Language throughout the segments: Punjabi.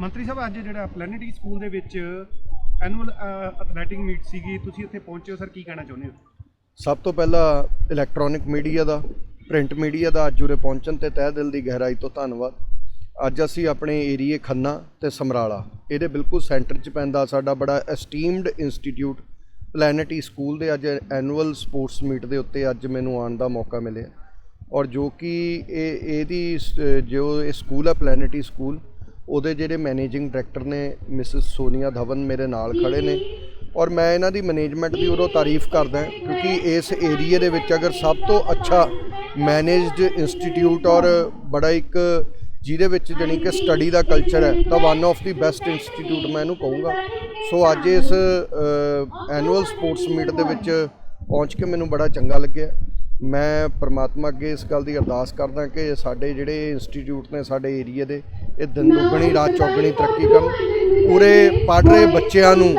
ਮੰਤਰੀ ਸਾਹਿਬ, ਅੱਜ ਜਿਹੜਾ ਪਲੈਨੇਟਰੀ ਸਕੂਲ ਦੇ ਵਿੱਚ ਐਨੂਅਲ ਐਥਲੈਟਿਕ ਮੀਟ ਸੀਗੀ। ਤੁਸੀਂ ਉੱਥੇ ਪਹੁੰਚੇ ਹੋ, ਸਰ? ਕੀ ਕਹਿਣਾ ਚਾਹੁੰਦੇ ਹੋ? ਸਭ ਤੋਂ ਪਹਿਲਾਂ ਇਲੈਕਟ੍ਰੋਨਿਕ ਮੀਡੀਆ ਦਾ ਪ੍ਰਿੰਟ ਮੀਡੀਆ ਦਾ ਅੱਜ ਉਰੇ ਪਹੁੰਚਣ ਤੇ ਤਹਿ ਦਿਲ ਦੀ ਗਹਿਰਾਈ ਤੋਂ ਧੰਨਵਾਦ। ਅੱਜ ਅਸੀਂ ਆਪਣੇ ਏਰੀਏ ਖੰਨਾ ਤੇ ਸਮਰਾਲਾ, ਇਹਦੇ ਬਿਲਕੁਲ ਸੈਂਟਰ 'ਚ ਪੈਂਦਾ ਸਾਡਾ ਬੜਾ ਐਸਟੀਮਡ ਇੰਸਟੀਚਿਊਟ ਪਲੈਨੇਟਰੀ ਸਕੂਲ ਦੇ ਅੱਜ ਐਨੂਅਲ ਸਪੋਰਟਸ ਮੀਟ ਦੇ ਉੱਤੇ ਅੱਜ ਮੈਨੂੰ ਆਉਣ ਦਾ ਮੌਕਾ ਮਿਲਿਆ। ਔਰ ਜੋ ਕਿ ਇਹ, ਇਹਦੀ ਜੋ ਇਹ ਸਕੂਲ ਹੈ ਪਲੈਨੇਟਰੀ ਸਕੂਲ ਉਹਦੇ ਜਿਹੜੇ ਮੈਨੇਜਿੰਗ ਡਾਇਰੈਕਟਰ ਨੇ ਮਿਸਿਸ ਸੋਨੀਆ ਧਵਨ ਮੇਰੇ ਨਾਲ ਖੜੇ ਨੇ ਔਰ ਮੈਂ ਇਹਨਾਂ ਦੀ ਮੈਨੇਜਮੈਂਟ ਦੀ ਉਦੋਂ ਤਾਰੀਫ ਕਰਦਾ ਕਿਉਂਕਿ ਇਸ ਏਰੀਏ ਦੇ ਵਿੱਚ ਅਗਰ ਸਭ ਤੋਂ ਅੱਛਾ ਮੈਨੇਜਡ ਇੰਸਟੀਟਿਊਟ ਔਰ ਬੜਾ ਇੱਕ ਜਿਹਦੇ ਵਿੱਚ ਜਾਣੀ ਕਿ ਸਟੱਡੀ ਦਾ ਕਲਚਰ ਹੈ, ਤਾਂ one of the best institute ਮੈਂ ਇਹਨੂੰ ਕਹੂੰਗਾ। ਸੋ ਅੱਜ ਇਸ ਐਨੂਅਲ ਸਪੋਰਟਸ ਮੀਟ ਦੇ ਵਿੱਚ ਪਹੁੰਚ ਕੇ ਮੈਨੂੰ ਬੜਾ ਚੰਗਾ ਲੱਗਿਆ। ਮੈਂ ਪਰਮਾਤਮਾ ਅੱਗੇ ਇਸ ਗੱਲ ਦੀ ਅਰਦਾਸ ਕਰਦਾ ਕਿ ਸਾਡੇ ਜਿਹੜੇ ਇੰਸਟੀਟਿਊਟ ਨੇ, ਸਾਡੇ ਏਰੀਆ ਦੇ ਇਹ ਦਿਨ ਦੁੱਗਣੀ, ਰਾਤ ਚੌਗਣੀ ਤਰੱਕੀ ਕਰਨ। ਉਰੇ ਪੜ੍ਹ ਰਹੇ ਬੱਚਿਆਂ ਨੂੰ,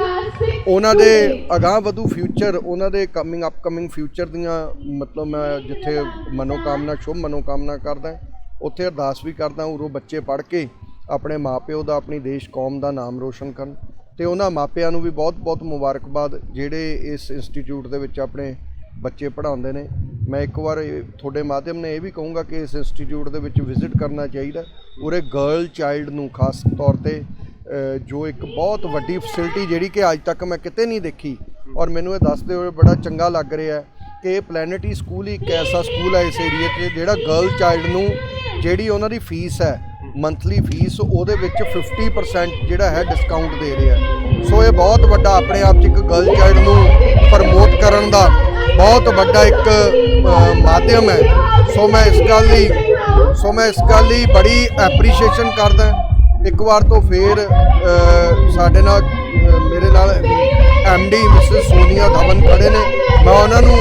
ਉਹਨਾਂ ਦੇ ਅਗਾਹ ਵਧੂ ਫਿਊਚਰ ਉਹਨਾਂ ਦੇ ਕਮਿੰਗ ਅਪਕਮਿੰਗ ਫਿਊਚਰ ਦੀਆਂ ਮਤਲਬ ਮੈਂ ਜਿੱਥੇ ਮਨੋਕਾਮਨਾ, ਸ਼ੁਭ ਮਨੋਕਾਮਨਾ ਕਰਦਾ, ਉੱਥੇ ਅਰਦਾਸ ਵੀ ਕਰਦਾ ਉਰੋਂ ਬੱਚੇ ਪੜ੍ਹ ਕੇ ਆਪਣੇ ਮਾਪਿਓ ਦਾ, ਆਪਣੀ ਦੇਸ਼, ਕੌਮ ਦਾ ਨਾਮ ਰੋਸ਼ਨ ਕਰਨ। ਤੇ ਉਹਨਾਂ ਮਾਪਿਆਂ ਨੂੰ ਵੀ ਬਹੁਤ-ਬਹੁਤ ਮੁਬਾਰਕਬਾਦ, ਜਿਹੜੇ ਇਸ ਇੰਸਟੀਚਿਊਟ ਦੇ ਵਿੱਚ ਆਪਣੇ ਬੱਚੇ ਪੜ੍ਹਾਉਂਦੇ ਨੇ। ਮੈਂ ਇੱਕ ਵਾਰ ਤੁਹਾਡੇ ਮਾਧਿਅਮ ਨੇ ਇਹ ਵੀ ਕਹੂੰਗਾ ਕਿ ਇਸ ਇੰਸਟੀਚਿਊਟ ਦੇ ਵਿੱਚ ਵਿਜ਼ਿਟ ਕਰਨਾ ਚਾਹੀਦਾ। ਉਰੇ ਗਰਲ ਚਾਈਲਡ ਨੂੰ ਖਾਸ ਤੌਰ ਤੇ ਜੋ ਇੱਕ ਬਹੁਤ ਵੱਡੀ ਫੈਸਿਲਿਟੀ ਜਿਹੜੀ ਕਿ ਅੱਜ ਤੱਕ ਮੈਂ ਕਿਤੇ ਨਹੀਂ ਦੇਖੀ। ਔਰ ਮੈਨੂੰ ਇਹ ਦੱਸਦੇ ਹੋਏ ਬੜਾ ਚੰਗਾ ਲੱਗ ਰਿਹਾ ਕਿ ਇਹ ਪਲੈਨੇਟਰੀ ਸਕੂਲ ਹੀ ਇੱਕ ਐਸਾ ਸਕੂਲ ਹੈ ਇਸ ਏਰੀਆ 'ਚ ਜਿਹੜਾ ਗਰਲ ਚਾਈਲਡ ਨੂੰ ਜਿਹੜੀ ਉਹਨਾਂ ਦੀ ਫੀਸ ਹੈ, ਮੰਥਲੀ ਫੀਸ, ਉਹਦੇ ਵਿੱਚ 50% ਜਿਹੜਾ ਹੈ ਡਿਸਕਾਊਂਟ ਦੇ ਰਿਹਾ ਸੋ ਇਹ ਬਹੁਤ ਵੱਡਾ ਆਪਣੇ ਆਪ 'ਚ ਇੱਕ ਗਰਲ ਚਾਈਲਡ ਨੂੰ ਪ੍ਰਮੋਟ ਕਰਨ ਦਾ ਬਹੁਤ ਵੱਡਾ ਇੱਕ ਮਾਧਿਅਮ ਹੈ। ਸੋ ਮੈਂ ਇਸ ਗੱਲ ਲਈ ਸੋ ਮੈਂ ਇਸ ਗੱਲ ਲਈ ਬੜੀ ਐਪਰੀਸ਼ੀਏਸ਼ਨ ਕਰਦਾ ਇੱਕ ਵਾਰ ਤੋਂ ਫੇਰ ਸਾਡੇ ਨਾਲ ਮੇਰੇ ਨਾਲ ਐਮਡੀ ਮਿਸਿਸ ਸੋਨੀਆ ਧਵਨ ਖੜੇ ਨੇ। ਮੈਂ ਉਹਨਾਂ ਨੂੰ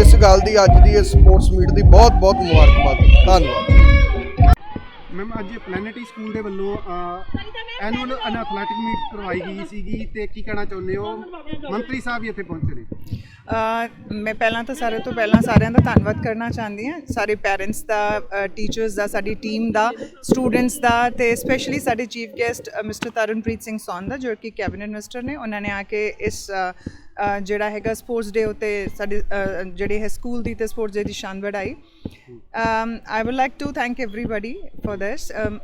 ਇਸ ਗੱਲ ਦੀ, ਅੱਜ ਦੀ ਇਸ ਸਪੋਰਟਸ ਮੀਟ ਦੀ ਬਹੁਤ ਬਹੁਤ ਮੁਬਾਰਕਬਾਦ ਧੰਨਵਾਦ। ਅੱਜ ਪਲੈਨੇਟਰੀ ਸਕੂਲ e ਦੇ ਵੱਲੋਂ ਐਨੂਅਲ ਐਥਲੈਟਿਕ ਮੀਟ ਕਰਵਾਈ ਗਈ ਸੀਗੀ ਤੇ ਕੀ ਕਹਿਣਾ ਚਾਹੁੰਦੇ ਹੋ? ਮੰਤਰੀ ਸਾਹਿਬ ਵੀ ਇੱਥੇ ਪਹੁੰਚੇ ਨੇ। ਮੈਂ ਪਹਿਲਾਂ ਤਾਂ ਸਾਰੇ ਤੋਂ ਪਹਿਲਾਂ ਸਾਰਿਆਂ ਦਾ ਧੰਨਵਾਦ ਕਰਨਾ ਚਾਹੁੰਦੀ ਹਾਂ। ਸਾਰੇ ਪੈਰੈਂਟਸ ਦਾ ਟੀਚਰਸ ਦਾ, ਸਾਡੀ ਟੀਮ ਦਾ ਸਟੂਡੈਂਟਸ ਦਾ ਤੇ ਸਪੈਸ਼ਲੀ ਸਾਡੇ chief guest mister Taranpreet Singh Sond ਦਾ, ਜੋ ਕਿ ਕੈਬਨਿਟ ਮਿਨਿਸਟਰ ਨੇ, ਉਹਨਾਂ ਨੇ ਆ ਕੇ ਇਸ ਜਿਹੜਾ ਹੈਗਾ ਸਪੋਰਟਸ ਡੇ ਉਤੇ ਸਾਡੇ ਅ, ਜਿਹੜੇ ਹੈ ਸਕੂਲ ਦੀ ਤੇ ਸਪੋਰਟਸ ਡੇ ਦੀ ਸ਼ਾਨ ਵਧਾਈ um, I would like to thank everybody for this. Um,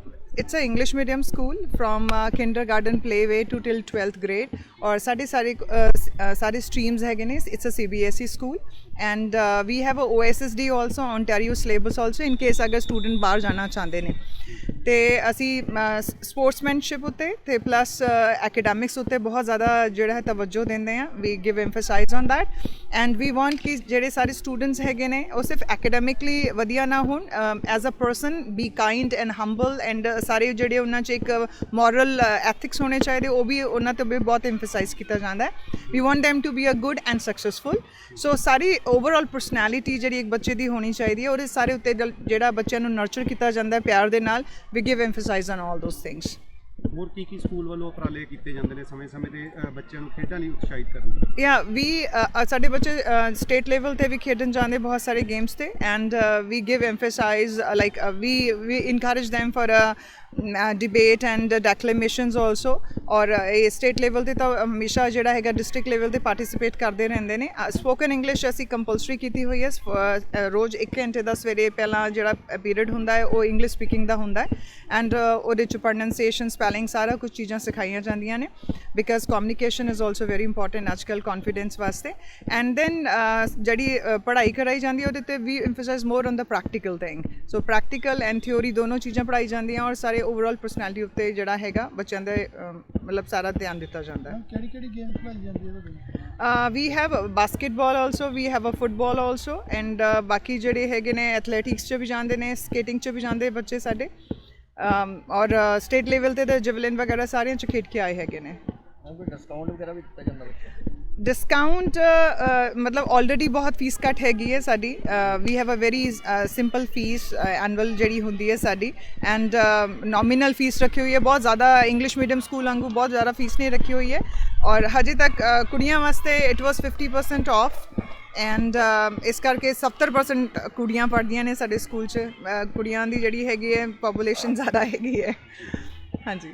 it's a English medium school from uh, kindergarten playway to till 12th grade ਔਰ ਸਾਡੇ ਸਾਰੇ uh, ਸ- uh, ਸਾਰੇ streams ਹੈਗੇ ਨੇ it's a CBSE school and uh, we have a OSSD also Ontario syllabus also in case ਅਗਰ student ਬਾਹਰ ਜਾਣਾ ਚਾਹੁੰਦੇ ਨੇ ਤੇ ਅਸੀਂ ਸਪੋਰਟਸਮੈਨਸ਼ਿਪ ਉੱਤੇ ਤੇ ਪਲੱਸ ਐਕੈਡੈਮਿਕਸ ਉੱਤੇ ਬਹੁਤ ਜ਼ਿਆਦਾ ਜਿਹੜਾ ਹੈ ਤਵੱਜੋ ਦਿੰਦੇ ਆ we give emphasis on that and we want ਕਿ ਜਿਹੜੇ ਸਾਰੇ ਸਟੂਡੈਂਟਸ ਹੈਗੇ ਨੇ, ਉਹ ਸਿਰਫ ਐਕੈਡੈਮਿਕਲੀ ਵਧੀਆ ਨਾ ਹੋਣ। As a person be kind and humble and ਸਾਰੇ ਜਿਹੜੇ ਉਹਨਾਂ 'ਚ ਇੱਕ ਮੋਰਲ ਐਥਿਕਸ ਹੋਣੇ ਚਾਹੀਦੇ, ਉਹ ਵੀ ਉਹਨਾਂ ਤੇ ਵੀ ਬਹੁਤ ਐਮਫਸਾਈਜ਼ ਕੀਤਾ ਜਾਂਦਾ ਹੈ। We want them to be a good and successful so sorry overall personality ਜਿਹੜੀ ਇੱਕ ਬੱਚੇ ਦੀ ਹੋਣੀ ਚਾਹੀਦੀ ਹੈ ਔਰ ਇਹ ਸਾਰੇ ਉੱਤੇ ਜਲ- ਜਿਹੜਾ ਬੱਚਿਆਂ ਨੂੰ ਨਰਚਰ ਕੀਤਾ ਜਾਂਦਾ ਹੈ ਪਿਆਰ ਦੇ ਨਾਲ। We give emphasis on all those things ਹੋਰ ਕੀ ਕੀ ਸਕੂਲ ਵੱਲੋਂ ਉਪਰਾਲੇ ਕੀਤੇ ਜਾਂਦੇ ਨੇ ਸਮੇਂ-ਸਮੇਂ ਤੇ ਅ, ਬੱਚਿਆਂ ਨੂੰ ਖੇਡਾਂ ਲਈ ਉਤਸ਼ਾਹਿਤ ਕਰਨ ਲਈ? ਯਾ ਵੀ ਸਾਡੇ ਬੱਚੇ ਸਟੇਟ ਲੈਵਲ ਤੇ ਵੀ ਖੇਡਣ ਜਾਂਦੇ ਬਹੁਤ ਸਾਰੇ ਗੇਮਸ ਤੇ and we give emphasis like we we encourage them for debate and declamations also ਔਰ ਇਹ ਸਟੇਟ ਲੈਵਲ ਤੇ ਤਾਂ ਹਮੇਸ਼ਾ ਜਿਹੜਾ ਹੈਗਾ ਡਿਸਟ੍ਰਿਕਟ ਲੈਵਲ ਤੇ ਪਾਰਟਿਸਿਪੇਟ ਕਰਦੇ ਰਹਿੰਦੇ ਨੇ। ਸਪੋਕਨ ਇੰਗਲਿਸ਼ ਅਸੀਂ ਕੰਪਲਸਰੀ ਕੀਤੀ ਹੋਈ ਹੈ। ਰੋਜ਼ 1 ਘੰਟੇ ਦਾ ਸਵੇਰੇ ਪਹਿਲਾਂ ਜਿਹੜਾ ਪੀਰੀਅਡ ਹੁੰਦਾ ਹੈ, ਉਹ ਇੰਗਲਿਸ਼ ਸਪੀਕਿੰਗ ਦਾ ਹੁੰਦਾ ਹੈ। ਐਂਡ ਉਹਦੇ ਚ ਪ੍ਰੋਨੰਸੀਏਸ਼ਨ ਸਪੈਲਿੰਗ ਸਾਰਾ ਕੁਝ ਚੀਜ਼ਾਂ ਸਿਖਾਈਆਂ ਜਾਂਦੀਆਂ ਨੇ। Because communication is also very important ਅੱਜਕੱਲ ਕੌਨਫੀਡੈਂਸ ਵਾਸਤੇ। ਐਂਡ ਦੈਨ ਜਿਹੜੀ ਪੜ੍ਹਾਈ ਕਰਾਈ ਜਾਂਦੀ ਹੈ, ਉਹਦੇ ਤੇ ਵੀ emphasis more on the practical thing so practical and theory ਦੋਨੋਂ ਚੀਜ਼ਾਂ ਪੜ੍ਹਾਈ ਜਾਂਦੀਆਂ ਔਰ ਸਾਰੇ ਓਵਰਆਲ ਪਰਸਨੈਲਿਟੀ ਉੱਤੇ ਜਿਹੜਾ ਹੈਗਾ ਬੱਚਿਆਂ ਦੇ ਅ, ਮਤਲਬ ਸਾਰਾ ਧਿਆਨ ਦਿੱਤਾ ਜਾਂਦਾ ਹੈ। ਕਿਹੜੀ ਕਿਹੜੀ ਗੇਮ ਖਿਡਾਈ ਜਾਂਦੀ ਹੈ have a basketball also we have a football also and uh, ਬਾਕੀ ਜਿਹੜੇ ਹੈਗੇ ਨੇ ਐਥਲੈਟਿਕਸ ਚ ਵੀ ਜਾਂਦੇ ਨੇ ਸਕੇਟਿੰਗ ਚ ਵੀ ਜਾਂਦੇ ਬੱਚੇ ਸਾਡੇ। ਔਰ ਸਟੇਟ ਲੈਵਲ ਤੇ ਤਾਂ ਜਵਲਿਨ ਵਗੈਰਾ ਸਾਰਿਆਂ ਚ ਖੇਡ ਕੇ ਆਏ ਹੈਗੇ ਨੇ। ਕੋਈ ਡਿਸਕਾਊਂਟ ਵਗੈਰਾ ਵੀ ਦਿੱਤਾ ਜਾਂਦਾ ਬੱਚੇ? ਡਿਸਕਾਊਂਟ ਮਤਲਬ ਆਲਰੇਡੀ ਬਹੁਤ ਫੀਸ ਘੱਟ ਹੈਗੀ ਹੈ ਸਾਡੀ। We have a very simple fee annual ਜਿਹੜੀ ਹੁੰਦੀ ਹੈ ਸਾਡੀ। ਐਂਡ ਨੋਮੀਨਲ ਫੀਸ ਰੱਖੀ ਹੋਈ ਹੈ। ਬਹੁਤ ਜ਼ਿਆਦਾ ਇੰਗਲਿਸ਼ ਮੀਡੀਅਮ ਸਕੂਲ ਵਾਂਗੂ ਬਹੁਤ ਜ਼ਿਆਦਾ ਫੀਸ ਨਹੀਂ ਰੱਖੀ ਹੋਈ ਹੈ। ਔਰ ਹਜੇ ਤੱਕ ਕੁੜੀਆਂ ਵਾਸਤੇ ਇਟ ਵਾਸ 50% ਆਫ ਐਂਡ ਇਸ ਕਰਕੇ 70% ਕੁੜੀਆਂ ਪੜ੍ਹਦੀਆਂ ਨੇ ਸਾਡੇ ਸਕੂਲ 'ਚ। ਕੁੜੀਆਂ ਦੀ ਜਿਹੜੀ ਹੈਗੀ ਹੈ ਪੋਪੂਲੇਸ਼ਨ ਜ਼ਿਆਦਾ ਹੈਗੀ ਹੈ। ਹਾਂਜੀ।